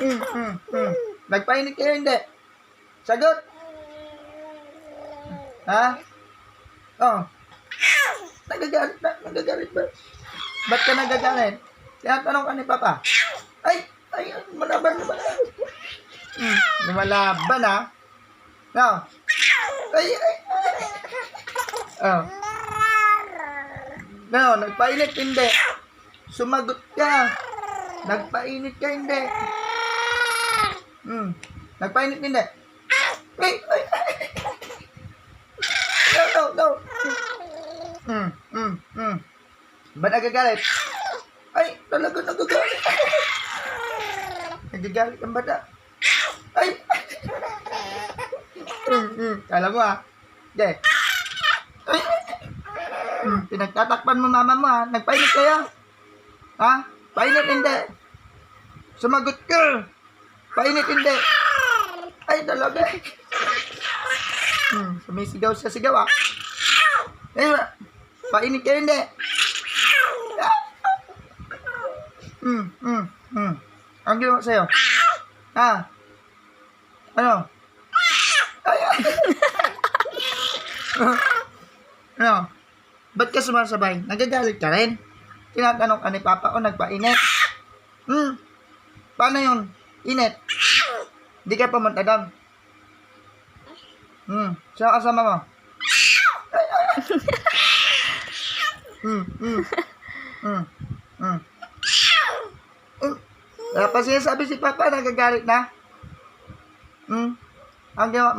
Mm, mm, mm. Nagpainit kayo hindi? Sagot! Ha? Oh. Nagagalit ba? Nagagalit ba? Ba't ka nagagalit? Tinatanong ka ni Papa. Ay! Ay! Malaban na Hmm, lumalaban ha? No. Ay! Ay! Oh. No, nagpainit hindi. Sumagot ka. Nagpainit ka hindi. Hmm. Nagpainit hindi. Ay! Ay! No, no, no. Hmm, hmm, hmm. Ba't nagagalit? Ay, talaga nagagalit. nagagalit ang bata. Ay! hmm, hmm. Kala mo ah. Hindi. Ay! Hmm, pinagtatakpan mo mama mo ha. Nagpainit kaya? Ha? Painit hindi. Sumagot ka. Painit hindi. Ay, talaga. Hmm, sumisigaw siya sigaw ah. Eh, painit ka hindi. Hmm, hmm, hmm. Ang ginawa sa'yo? Ha? Ano? Ay, ay. ano? Ba't ka sumasabay? Nagagalit ka rin? Tinatanong ka ni Papa o nagpainit? Hmm? Paano yun? Init? Hindi ka pumunta doon? Hmm? Sino kasama mo? Hmm, hmm. Hmm, hmm. Hmm. Wala pa sinasabi si Papa, nagagalit na? Hmm? Ang ginawa mo